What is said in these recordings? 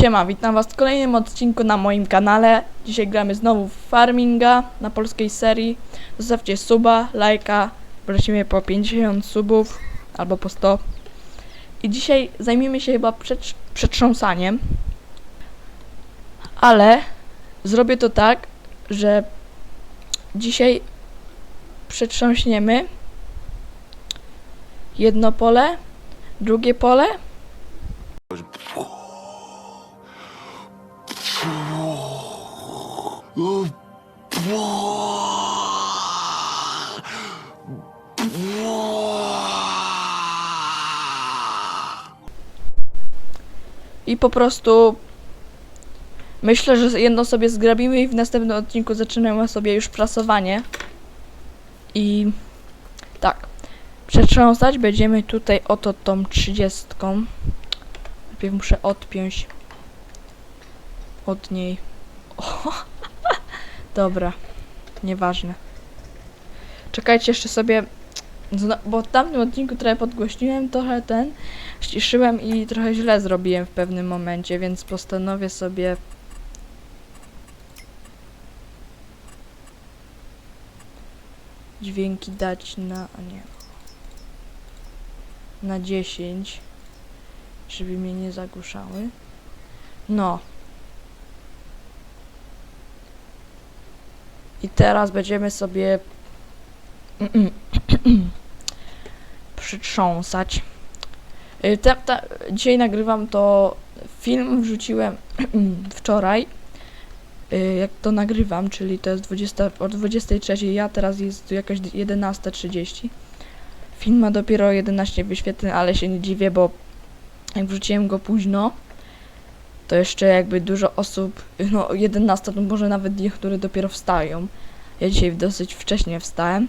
Siema, witam was w kolejnym odcinku na moim kanale. Dzisiaj gramy znowu w Farminga na polskiej serii. Zostawcie suba, lajka, prosimy po 50 subów albo po 100. I dzisiaj zajmiemy się chyba przetrz- przetrząsaniem. Ale zrobię to tak, że dzisiaj przetrząśniemy jedno pole, drugie pole i po prostu myślę, że jedno sobie zgrabimy i w następnym odcinku zaczynamy sobie już prasowanie. I tak, przetrząsać będziemy tutaj oto tą trzydziestką. Najpierw muszę odpiąć od niej. dobra, nieważne. Czekajcie jeszcze sobie, bo w tamtym odcinku trochę podgłośniłem, trochę ten, ściszyłem i trochę źle zrobiłem w pewnym momencie, więc postanowię sobie dźwięki dać na, a nie, na 10, żeby mnie nie zagłuszały. No. I teraz będziemy sobie przytrząsać. Y, Te, te, dzisiaj nagrywam to film, wrzuciłem wczoraj. y, Jak to nagrywam, czyli to jest 20, o 23, ja teraz jest tu jakaś 11.30. Film ma dopiero 11 wyświetleń, ale się nie dziwię, bo jak wrzuciłem go późno, to jeszcze jakby dużo osób, no 11 to może nawet niektóre dopiero wstają. Ja dzisiaj dosyć wcześnie wstałem.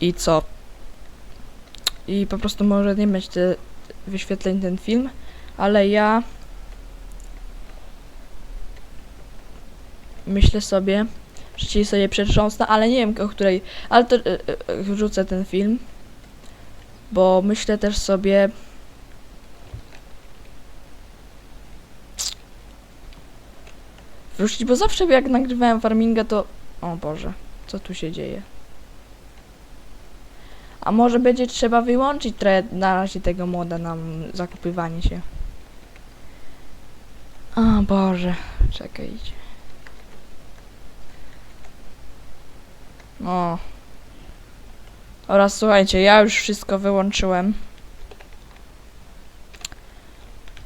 I co? I po prostu może nie mieć te wyświetleń ten film, ale ja myślę sobie, że dzisiaj sobie przetrząsnę, ale nie wiem o której, ale to e, e, wrzucę ten film, bo myślę też sobie wrzucić, bo zawsze jak nagrywałem farminga to... O Boże, co tu się dzieje? A może będzie trzeba wyłączyć trochę na razie tego moda na zakupywanie się. O Boże, czekajcie. O. Oraz słuchajcie, ja już wszystko wyłączyłem.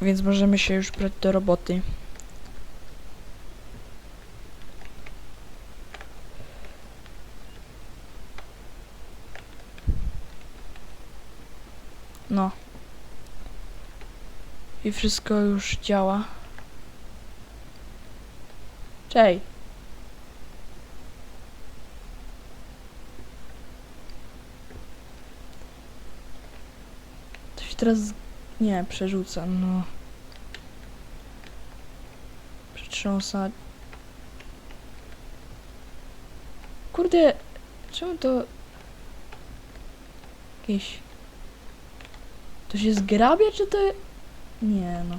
Więc możemy się już brać do roboty. No. I wszystko już działa. Cześć. To się teraz... Nie, przerzucam, no. Przetrząsać. Kurde, czemu to... Jakieś... To się zgrabia, czy to... Nie no.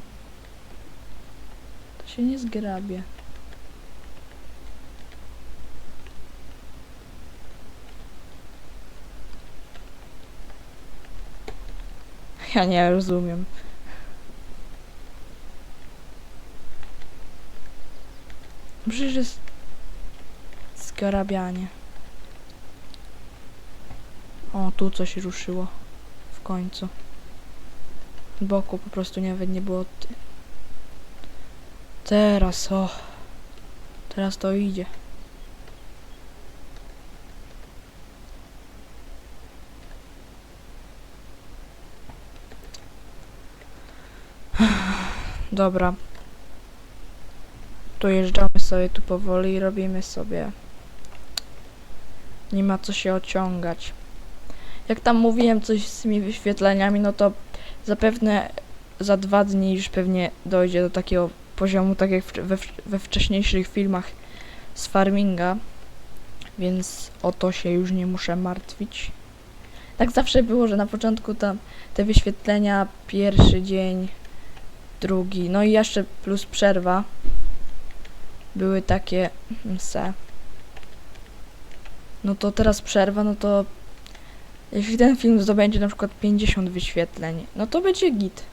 To się nie zgrabia. Ja nie rozumiem. Przecież jest zgrabianie. O, tu coś ruszyło. W końcu boku po prostu nawet nie było. Teraz o. Teraz to idzie. Dobra. Dojeżdżamy sobie tu powoli i robimy sobie. Nie ma co się ociągać. Jak tam mówiłem coś z tymi wyświetleniami, no to zapewne za dwa dni już pewnie dojdzie do takiego poziomu, tak jak we, we wcześniejszych filmach z farminga, więc o to się już nie muszę martwić. Tak zawsze było, że na początku tam te wyświetlenia, pierwszy dzień drugi, no i jeszcze plus przerwa. Były takie mm, se. No to teraz przerwa, no to jeśli ten film zdobędzie na przykład 50 wyświetleń, no to będzie git.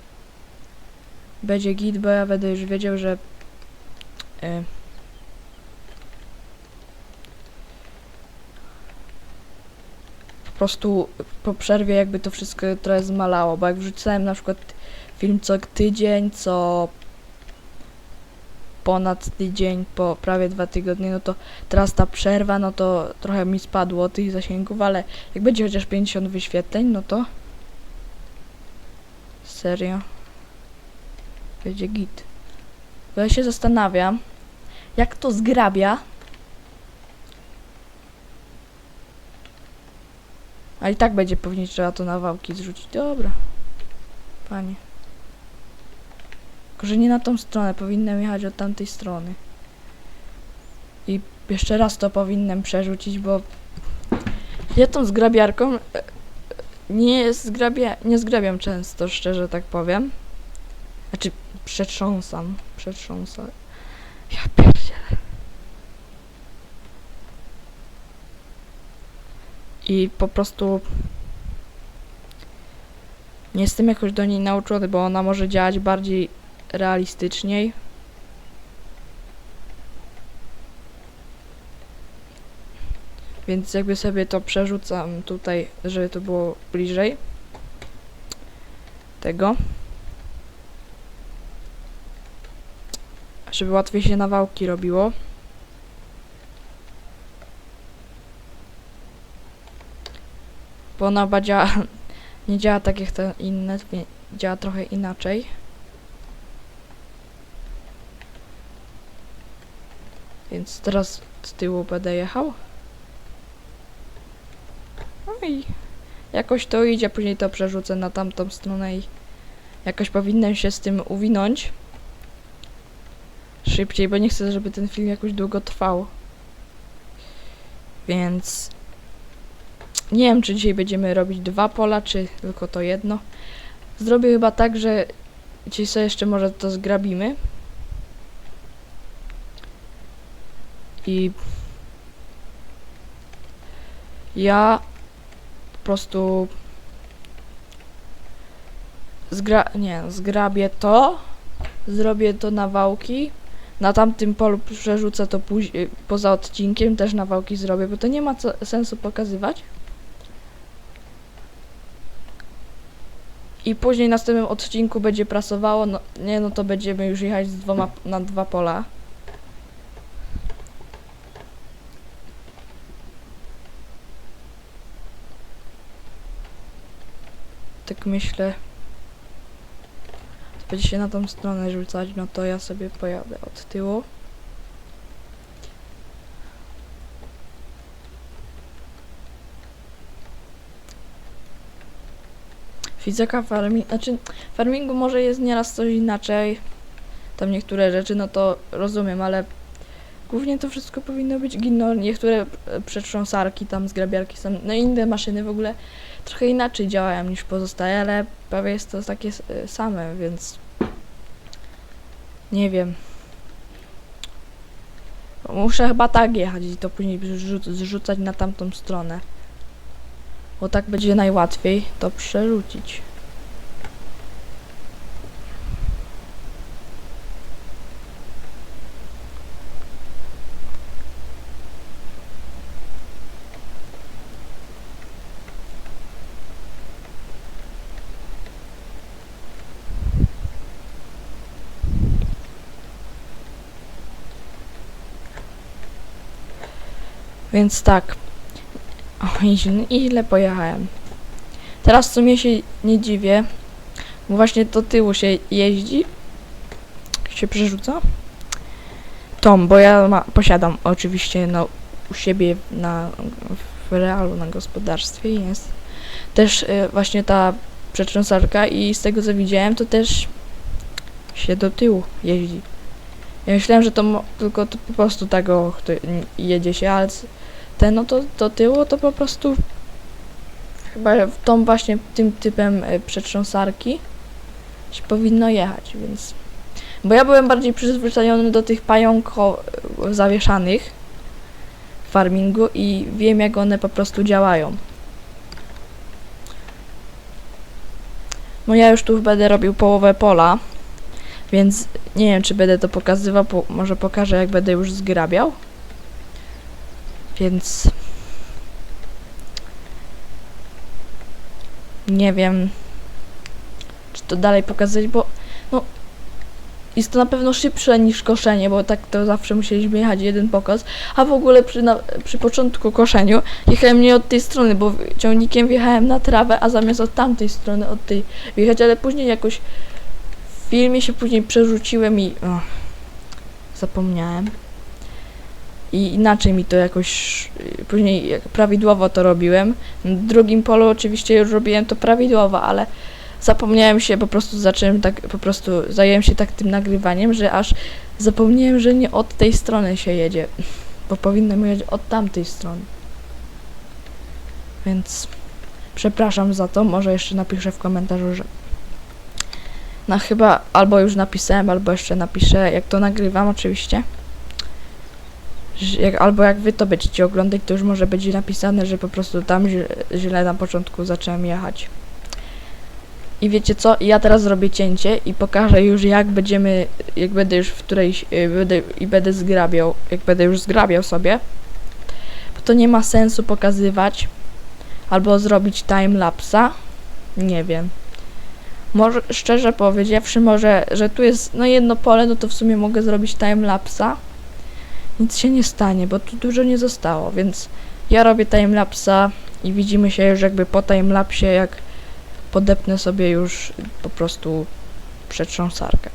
Będzie git, bo ja będę już wiedział, że y, po prostu po przerwie jakby to wszystko trochę zmalało, bo jak wrzucałem na przykład film co tydzień, co ponad tydzień, po prawie dwa tygodnie, no to teraz ta przerwa, no to trochę mi spadło tych zasięgów, ale jak będzie chociaż 50 wyświetleń, no to serio będzie git. Bo ja się zastanawiam, jak to zgrabia. A i tak będzie pewnie trzeba to na wałki zrzucić. Dobra. Panie. Tylko, że nie na tą stronę. Powinnam jechać od tamtej strony. I jeszcze raz to powinnam przerzucić, bo ja tą zgrabiarką e, e, nie zgrabia, nie zgrabiam często, szczerze tak powiem. Znaczy, przetrząsam, przetrząsam. Ja pierdzielę. I po prostu nie jestem jakoś do niej nauczony, bo ona może działać bardziej realistyczniej. Więc jakby sobie to przerzucam tutaj, żeby to było bliżej tego. Żeby łatwiej się nawałki robiło. Bo ona działa, nie działa tak jak te inne, działa trochę inaczej. Więc teraz z tyłu będę jechał. No i jakoś to idzie, później to przerzucę na tamtą stronę i jakoś powinnam się z tym uwinąć szybciej, bo nie chcę, żeby ten film jakoś długo trwał. Więc nie wiem, czy dzisiaj będziemy robić dwa pola, czy tylko to jedno. Zrobię chyba tak, że dzisiaj sobie jeszcze może to zgrabimy. I ja po prostu zgra nie, zgrabię to, zrobię to na wałki, na tamtym polu przerzucę to później, poza odcinkiem też na wałki zrobię, bo to nie ma co, sensu pokazywać. I później w następnym odcinku będzie prasowało, no nie no to będziemy już jechać z dwoma na dwa pola. Tak myślę. To będzie się na tą stronę rzucać, no to ja sobie pojadę od tyłu. Fizyka farming, znaczy farmingu może jest nieraz coś inaczej. Tam niektóre rzeczy, no to rozumiem, ale głównie to wszystko powinno być gino. Niektóre e, przetrząsarki, tam zgrabiarki są, no i inne maszyny w ogóle trochę inaczej działają niż pozostałe, ale prawie jest to takie e, same, więc nie wiem. Muszę chyba tak jechać i to później zrzuc- zrzucać na tamtą stronę. Bo tak będzie najłatwiej to przerzucić. Więc tak. O, ile pojechałem. Teraz w sumie się nie dziwię, bo właśnie do tyłu się jeździ, się przerzuca. Tom, bo ja ma, posiadam oczywiście no, u siebie na, w realu na gospodarstwie jest też y, właśnie ta przetrząsarka i z tego co widziałem to też się do tyłu jeździ. Ja myślałem, że to tylko to po prostu tego kto jedzie się, ale ten no to do tyłu to po prostu chyba w tą właśnie tym typem e, przetrząsarki się powinno jechać, więc... Bo ja byłem bardziej przyzwyczajony do tych pająko zawieszanych w farmingu i wiem jak one po prostu działają. No ja już tu będę robił połowę pola, więc nie wiem czy będę to pokazywał, po, może pokażę jak będę już zgrabiał. Więc nie wiem czy to dalej pokazać, bo no jest to na pewno szybsze niż koszenie, bo tak to zawsze musieliśmy jechać jeden pokaz, a w ogóle przy, na, przy początku koszeniu jechałem nie od tej strony, bo ciągnikiem wjechałem na trawę, a zamiast od tamtej strony, od tej wjechać, ale później jakoś w filmie się później przerzuciłem i o, zapomniałem. I inaczej mi to jakoś y, później prawidłowo to robiłem. Na drugim polu oczywiście już robiłem to prawidłowo, ale zapomniałem się, po prostu zacząłem tak, po prostu zająłem się tak tym nagrywaniem, że aż zapomniałem, że nie od tej strony się jedzie, bo powinnam jechać od tamtej strony. Więc przepraszam za to, może jeszcze napiszę w komentarzu, że no chyba albo już napisałem, albo jeszcze napiszę, jak to nagrywam oczywiście. Jak, albo jak wy to będziecie oglądać, to już może będzie napisane, że po prostu tam źle, na początku zacząłem jechać. I wiecie co? Ja teraz zrobię cięcie i pokażę już jak będziemy, jak będę już w którejś, y, będę, i będę zgrabiał, jak będę już zgrabiał sobie. Bo to nie ma sensu pokazywać. Albo zrobić timelapsa. Nie wiem. Może, szczerze powiedziawszy, może, że tu jest no jedno pole, no to w sumie mogę zrobić timelapsa. Nic się nie stanie, bo tu dużo nie zostało, więc ja robię timelapsa i widzimy się już jakby po timelapsie, jak podepnę sobie już po prostu przetrząsarkę.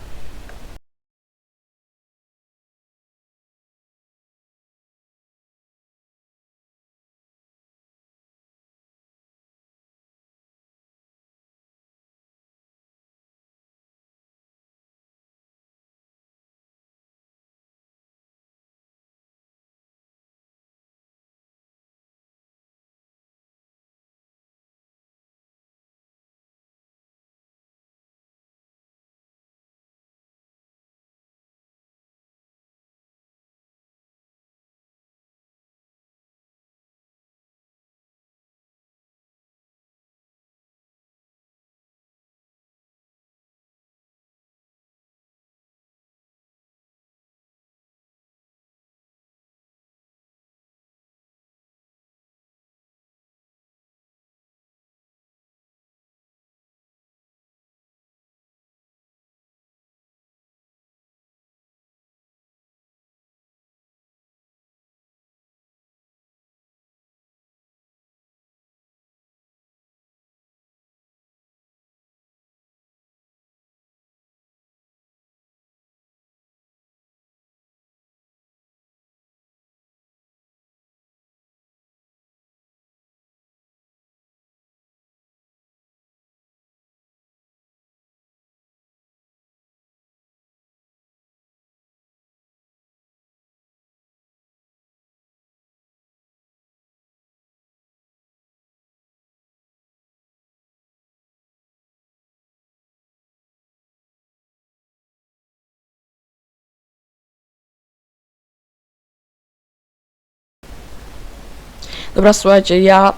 Dobra, słuchajcie, ja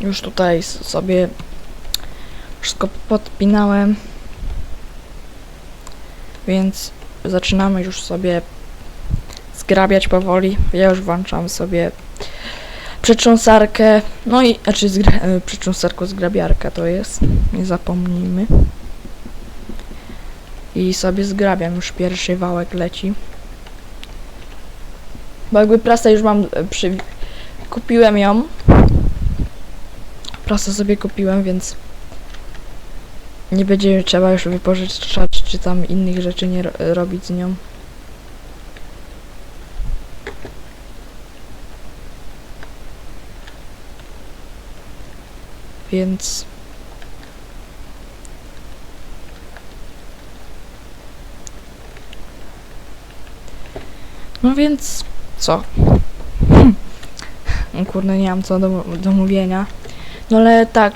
już tutaj sobie wszystko podpinałem, więc zaczynamy już sobie zgrabiać powoli. Ja już włączam sobie przetrząsarkę, no i, znaczy zgra, e, przetrząsarko zgrabiarka to jest, nie zapomnijmy. I sobie zgrabiam, już pierwszy wałek leci. Bo jakby prasę już mam e, przy, Kupiłem ją. Prasę sobie kupiłem, więc nie będzie trzeba już wypożyczać czy tam innych rzeczy nie ro robić z nią. Więc No więc co? Kurde, nie mam co do, do mówienia. No ale tak,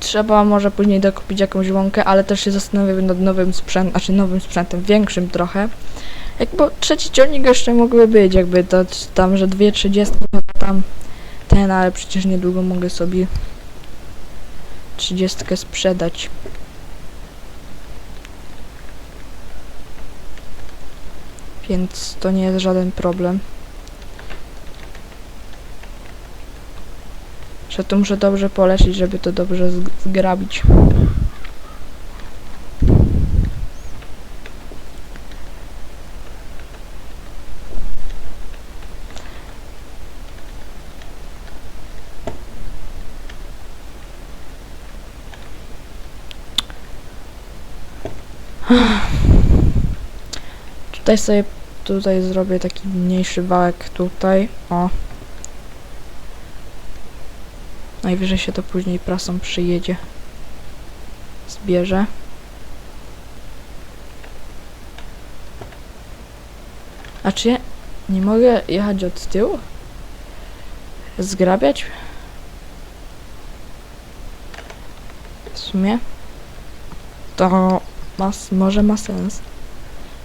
trzeba może później dokupić jakąś łąkę, ale też się zastanawiam nad nowym sprzętem, znaczy nowym sprzętem, większym trochę. Jakby trzeci ciągnik jeszcze mógłby być, jakby to tam, że dwie trzydziestki, no to tam ten, ale przecież niedługo mogę sobie trzydziestkę sprzedać. Więc to nie jest żaden problem. Że to muszę dobrze polecić, żeby to dobrze zg- zgrabić. Tutaj sobie, tutaj zrobię taki mniejszy wałek tutaj, o. Najwyżej się to później prasą przyjedzie. Zbierze. A czy ja nie mogę jechać od tyłu? Zgrabiać? W sumie to ma, może ma sens.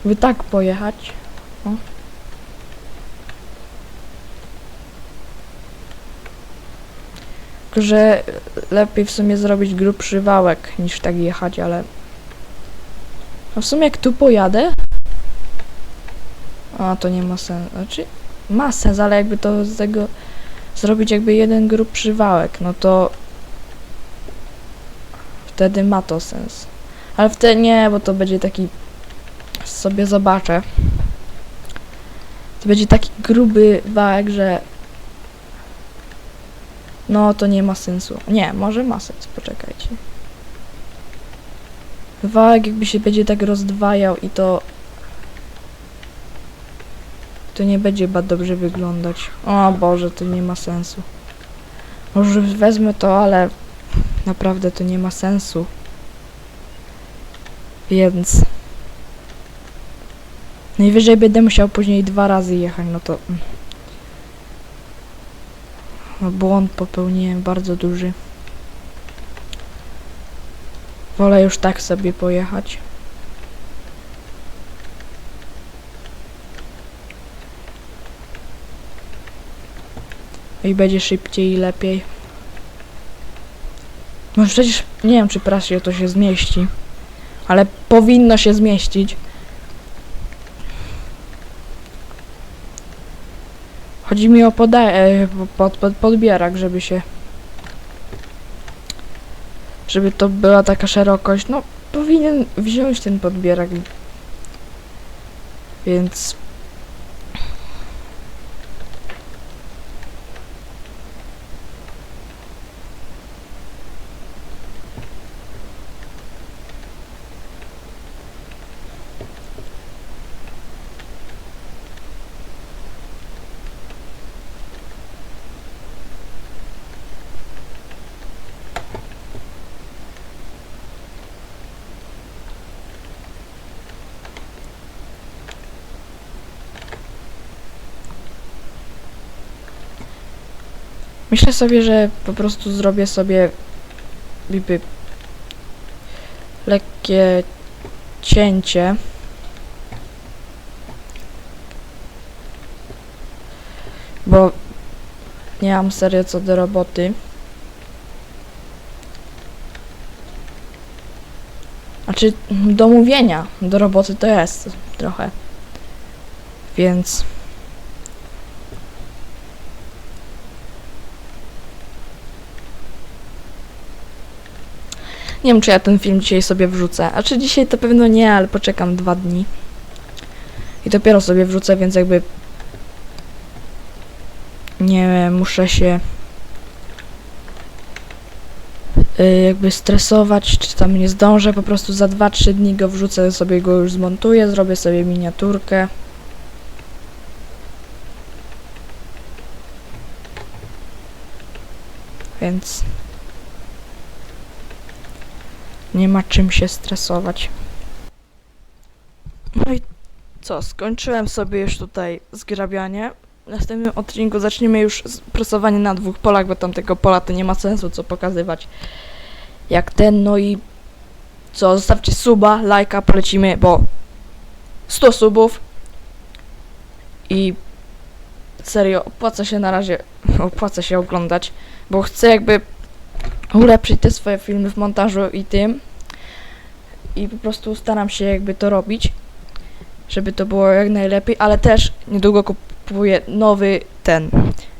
By tak pojechać. O. że lepiej w sumie zrobić grubszy wałek niż tak jechać, ale... No w sumie jak tu pojadę... A, to nie ma sensu. Znaczy, ma sens, ale jakby to z tego zrobić jakby jeden grubszy wałek, no to... Wtedy ma to sens. Ale wtedy nie, bo to będzie taki... Sobie zobaczę. To będzie taki gruby wałek, że no, to nie ma sensu. Nie, może ma sens, poczekajcie. Wałek jakby się będzie tak rozdwajał i to... To nie będzie bardzo dobrze wyglądać. O Boże, to nie ma sensu. Może wezmę to, ale naprawdę to nie ma sensu. Więc... Najwyżej będę musiał później dwa razy jechać, no to... błąd popełniłem bardzo duży. Wolę już tak sobie pojechać. I będzie szybciej i lepiej. No przecież nie wiem czy prasie to się zmieści. Ale powinno się zmieścić. Chodzi mi o e, pod, pod, podbierak, żeby się... Żeby to była taka szerokość. No, powinien wziąć ten podbierak. Więc... Myślę sobie, że po prostu zrobię sobie jakby lekkie cięcie. Bo nie mam serio co do roboty. Znaczy do mówienia, do roboty to jest trochę. Więc Nie wiem, czy ja ten film dzisiaj sobie wrzucę. A czy dzisiaj to pewno nie, ale poczekam dwa dni. I dopiero sobie wrzucę, więc jakby... Nie muszę się... y, jakby stresować, czy tam nie zdążę, po prostu za 2-3 dni go wrzucę, sobie go już zmontuję, zrobię sobie miniaturkę. Więc nie ma czym się stresować. No i co, skończyłem sobie już tutaj zgrabianie. W następnym odcinku zaczniemy już prasowanie na dwóch polach, bo tamtego pola to nie ma sensu co pokazywać. jak ten, no i co, zostawcie suba, lajka, polecimy, bo 100 subów i serio, opłaca się na razie, opłaca się oglądać, bo chcę jakby ulepszyć te swoje filmy w montażu i tym i po prostu staram się jakby to robić, żeby to było jak najlepiej, ale też niedługo kupuję nowy ten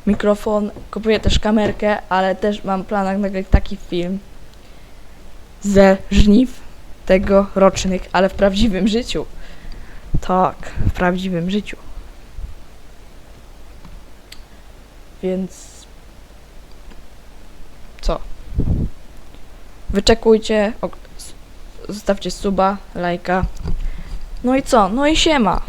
mikrofon, kupuję też kamerkę, ale też mam planach nagrać taki film ze żniw tegorocznych, ale w prawdziwym życiu. Tak, w prawdziwym życiu. Więc co? Wyczekujcie, zostawcie suba, lajka. No i co? No i siema.